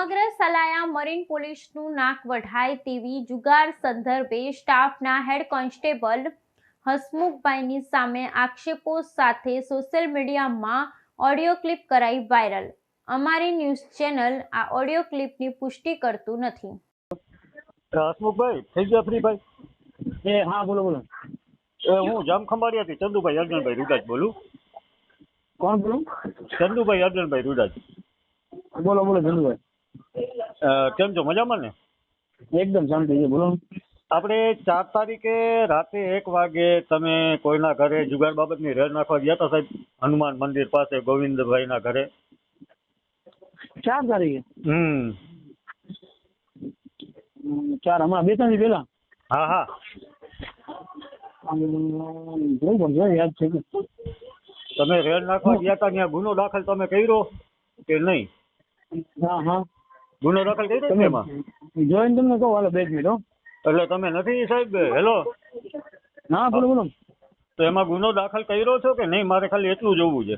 સમગ્ર સલાયા મરીન પોલીસનું નાક વઢાય તેવી જુગાર સંદર્ભે સ્ટાફના હેડ કોન્સ્ટેબલ હસમુખભાઈની સામે આક્ષેપો સાથે સોશિયલ મીડિયામાં ઓડિયો ક્લિપ કરાઈ વાયરલ. અમારી ન્યૂઝ ચેનલ આ ઓડિયો ક્લિપની પુષ્ટિ કરતું નથી. હસમુખભાઈ થઈ ગયા ફ્રી ભાઈ? એ હા બોલો બોલો. હું જામખંભાળિયાથી ચંદુભાઈ અર્જનભાઈ રૂડાજ બોલું. કોણ બોલું? ચંદુભાઈ અર્જનભાઈ રૂડાજ. બોલો બોલો ચંદુભાઈ. કેમ છો? મજામાં ને? એકદમ શાંતિ છે બોલો. આપણે ચાર તારીખે રાતે એક વાગે તમે કોઈના ઘરે જુગાર બાબતની રેડ નાખવા ગયા હતા સાહેબ? હનુમાન મંદિર પાસે ગોવિંદભાઈ ના ઘરે? ચાર તારીખે? હમ. ચાર હમણાં બે ત્રણ પેલા હા હા. યાદ છે તમે રેડ નાખવા ગયા હતા ત્યાં ગુનો દાખલ તમે કર્યો કે નહીં? હા હા. ગુનો દાખલ ને તમે એમાં? જોઈને તમને કહું હાલો બે મિનિટ હો. એટલે તમે નથી સાહેબ હેલો? ના બોલો બોલો. તો એમાં ગુનો દાખલ કર્યો છો કે નહીં? મારે ખાલી એટલું જોવું છે.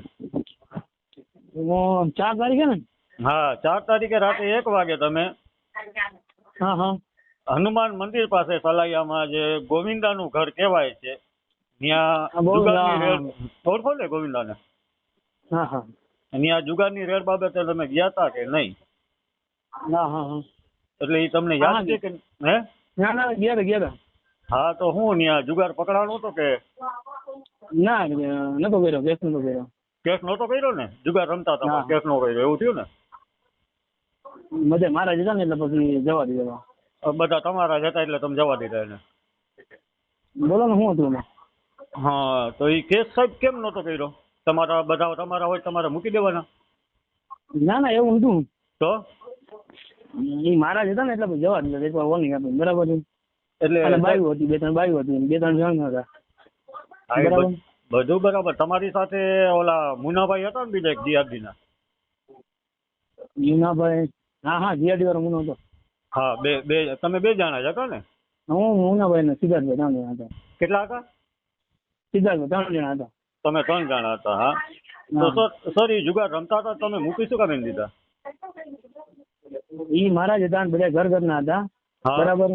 ચાર તારીખે ને? હા ચાર તારીખે રાતે એક વાગે તમે હા હા. હનુમાન મંદિર પાસે સલાયામાં જે ગોવિંદાનું ઘર કહેવાય છે ત્યાં હા. ને ગોવિંદાને? હા હા. ત્યાં જુગારની રેડ બાબતે તમે ગયા હતા કે નહીં? હા હા હા. એટલે એ તમને યાદ છે કે હે? ના ના ગયા હતા ગયા હા તો હું ત્યાં જુગાર પકડાણો હતો કે? ના નતો કર્યો કેસ નતો કર્યો. કેસ નતો કર્યો ને? જુગાર રમતા હતા કેસ નો કર્યો એવું થયું ને? બધે મારા જતા ને એટલે પછી જવા દીધા બધા તમારા જતા એટલે તમે જવા દીધા એને. બોલો ને શું હતું હા તો એ કેસ સાહેબ કેમ નતો કર્યો? તમારા બધા તમારા હોય તમારે મૂકી દેવાના. ના ના એવું હતું તો? એ મારા જ હતા ને એટલે જવા દીધા એક વાર વોર્નિંગ આપી બરાબર છે. એટલે બાયું હતી બે ત્રણ બાયું હતી બે ત્રણ જણ હતા. બરાબર. બધું બરાબર. તમારી સાથે ઓલા મુનાભાઈ હતા ને બીજા એક જીઆરડીના? મુનાભાઈ હા હા જીઆરડી વાળો મુનો હતો. હા બે બે તમે બે જણા જ હતા ને? હું મુનાભાઈ ને સિદ્ધાર્થભાઈ ત્રણ જણા હતા. કેટલા હતા? સિદ્ધાર્થભાઈ ત્રણ જણા હતા. તમે ત્રણ જણા હતા હા. તો. સર સર એ જુગાર રમતા હતા તમે મૂકી શું કામ દીધા? ઈ મારા જ હતા બધા ઘર ઘરના હતા બરાબર?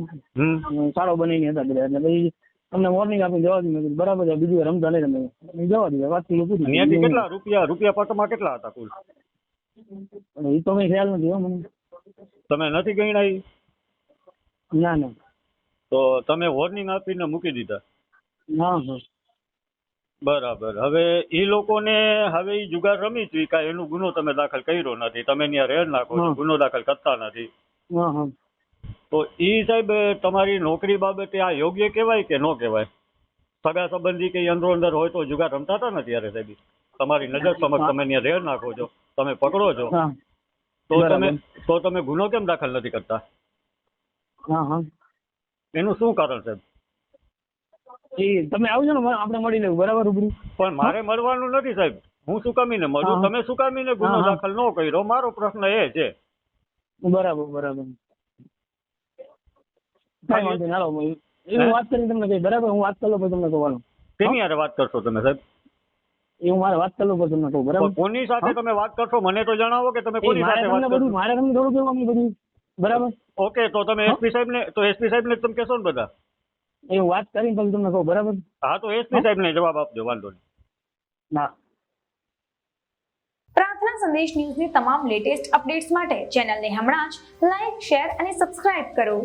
સારો બની હતા બધા. એટલે પછી તમને વોર્નિંગ આપીને જવા દીધું. બરાબર છે બીજું વાર રમતા નહીં તમે જવા દીધા વાત પૂરી કેટલા રૂપિયા રૂપિયા પટમાં કેટલા હતા કુલ? એ તો કઈ ખ્યાલ નથી મને. તમે નથી ગણ્યા ના ના. તો તમે વોર્નિંગ આપીને મૂકી દીધા? હા હા બરાબર. હવે એ લોકોને હવે એ જુગાર રમી છે કાંઈ એનો ગુનો તમે દાખલ કર્યો નથી. તમે ત્યાં રેડ નાખો છો ગુનો દાખલ કરતા નથી. તો ઈ સાહેબ તમારી નોકરી બાબતે આ યોગ્ય કહેવાય કે ન કહેવાય? સગા સંબંધી કે અંદરો અંદર હોય તો જુગાર રમતા હતા ને ત્યારે સાહેબ? તમારી નજર સમક્ષ તમે ત્યાં રેડ નાખો છો તમે પકડો છો. તો તમે તો તમે ગુનો કેમ દાખલ નથી કરતા? એનું શું કારણ સાહેબ? એ તમે આવજો ને આપણે મળી લેવું બરાબર રૂબરૂ. પણ મારે મળવાનું નથી સાહેબ. હું સુકામીને મળું. તમે સુકામીને ગુનો. દાખલ ન કર્યો. મારો પ્રશ્ન એ છે. બરાબર બરાબર. કઈ વાંધો નહીં હાલો હે? એવું વાત કરી તમને બરાબર હું વાત કરી પછી તમને કહેવાનું. કેની યારે વાત કરશો તમે સાહેબ? એ હું મારે વાત કરી પછી તમને કહું બરાબર? કોની સાથે તમે વાત કરશો? મને તો જણાવો કે તમે કોની સાથે વાત કરશો? મારે તમને થોડું કહેવાનું બધું. બરાબર? ઓકે તો તમે એસપી સાહેબ ને તો એસપી સાહેબ ને તમે કહેશો ને બધા? એ હું વાત કરીને પછી તમને કહું બરાબર? હા તો એસપી સાહેબ ને જવાબ આપજો વાંધો નહીં. ના. પ્રાર્થના સંદેશ ન્યૂઝની તમામ લેટેસ્ટ અપડેટ્સ માટે ચેનલને હમણાં જ લાઈક શેર અને સબસ્ક્રાઇબ કરો.